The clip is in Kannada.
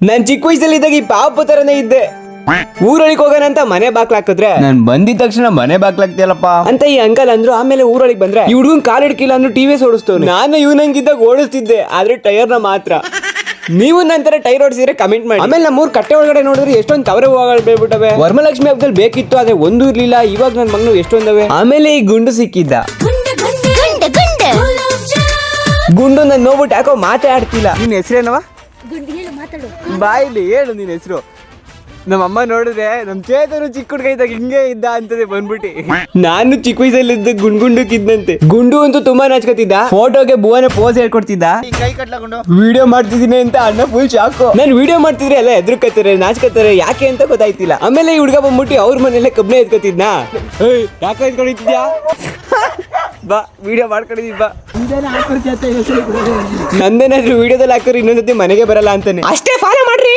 ನಾನ್ ಚಿಕ್ಕ ವಯಸ್ಸಲ್ಲಿದ್ದಾಗ ಈ ಪಾಪ ತರನೇ ಇದ್ದೆ. ಊರೊಳಗೆ ಹೋಗೋಣ ಅಂತ ಮನೆ ಬಾಕ್ಲಾಕಿದ್ರೆ ಹಾಕಿದ್ರೆ. ನಾನ್ ಬಂದಿದ ತಕ್ಷಣ ಮನೆ ಬಾಕ್ಲಾಕ್ತಿಯಲ್ಲಪ್ಪ ಅಂತ ಈ ಅಂಕಲ್ ಅಂದ್ರು ಆಮೇಲೆ ಊರೊಳಗೆ ಬಂದ್ರೆ. ಈ ಹುಡುಗನ್ ಕಾಲ್ ಹಿಡ್ಕಿಲ್ಲ ಅಂದ್ರು ಟಿವಿ ಓಡಿಸ್ತವ್ನು. ನಾನು ಇವನಂಗಿದ್ದಾಗ ಓಡಿಸ್ತಿದ್ದೆ ಆದ್ರೆ ಟೈರ್ನ ಮಾತ್ರ. ನೀವು ನಂತರ ಟೈರ್ ಓಡಿಸಿದ್ರೆ ಕಮೆಂಟ್ ಮಾಡಿ. ಆಮೇಲೆ ನಮ್ಮೂರ್ ಕಟ್ಟೆ ಒಳಗಡೆ ನೋಡಿದ್ರೆ ಎಷ್ಟೊಂದು ತವರೆ ಹೋಗ್ಬಿಟ್ಟವೆ ಬೆಳ್ಬಿಟ್ಟವೆ. ವರ್ಮಲಕ್ಷ್ಮಿ ಹಬ್ಬದಲ್ಲಿ ಬೇಕಿತ್ತು ಆದ್ರೆ ಒಂದು ಇರ್ಲಿಲ್ಲ. ಇವಾಗ ನನ್ನ ಮಗನು ಎಷ್ಟೊಂದವೆ. ಆಮೇಲೆ ಈ ಗುಂಡು ಸಿಕ್ಕಿದ್ದ. ಗುಂಡ ಗುಂಡ ಗುಂಡ ಗುಂಡು. ನನ್ ನೋಡ್ಬಿಟ್ಟು ಯಾಕೋ ಮಾತೇ ಆಡ್ತಿಲ್ಲ ನಿನ್ ಹೆಸರೇನವ ಮಾತಾಡು. ಬಾಯಿಲಿ ಹೇಳು ನಿನ್ನ ಹೆಸರು. ನಮ್ಮಮ್ಮ ನೋಡಿದ್ರೆ ನಮ್ ಚೇತನು ಚಿಕ್ಕ ಹುಡುಗ ಇದ್ದಾಗ ಹಿಂಗೆ ಇದ್ದ ಅಂತದೆ ಬಂದ್ಬಿಟ್ಟು. ನಾನು ಚಿಕ್ಕ ವಯಸ್ಸಲ್ಲಿದ್ದ ಗುಂಡ್ ಗುಂಡಕ್ಕಿದ್ದಂತೆ ಗುಂಡು ಅಂತೂ ತುಂಬಾ ನಾಚ್ಕೊತಿದ್ದ. ಫೋಟೋಗೆ ಬುವನೆ ಪೋಸ್ ಹೇಳ್ಕೊಡ್ತಿದ್ದ. ಕೈ ಕಟ್ಲಾಕೊಂಡು ವಿಡಿಯೋ ಮಾಡ್ತಿದ್ದೀನಿ ಅಂತ ಅಣ್ಣ ಫುಲ್ ಶಾಕು ನಾನು ವಿಡಿಯೋ ಮಾಡ್ತಿದ್ರೆ ಎಲ್ಲ ಎದ್ರುಕತ್ತಾರೆ ನಾಚ್ಕತ್ತಾರೆ ಯಾಕೆ ಅಂತ ಗೊತ್ತಾಯ್ತಿಲ್ಲ. ಆಮೇಲೆ ಈ ಹುಡುಗ ಬಂದ್ಬಿಟ್ಟು ಅವ್ರ ಮನೆಯಲ್ಲೇ ಕಬ್ಬನೆ ಎದ್ಕೊತಿದ್ನಾ ಯಾಕೆ ಎತ್ಕೊಂಡಿದ್ಯಾ? ಬಾ ವಿಡಿಯೋ ಮಾಡ್ಕೊಂಡಿದ್ದೀವಿ ಬಾ. ನಂದೇನಾದ್ರೂ ವಿಡಿಯೋದಲ್ಲಿ ಹಾಕೋರು ಇನ್ನೊಂದ್ಸತಿ ಮನೆಗೆ ಬರಲ್ಲ ಅಂತಾನೆ. ಅಷ್ಟೇ ಫಾಲೋ ಮಾಡ್ರಿ.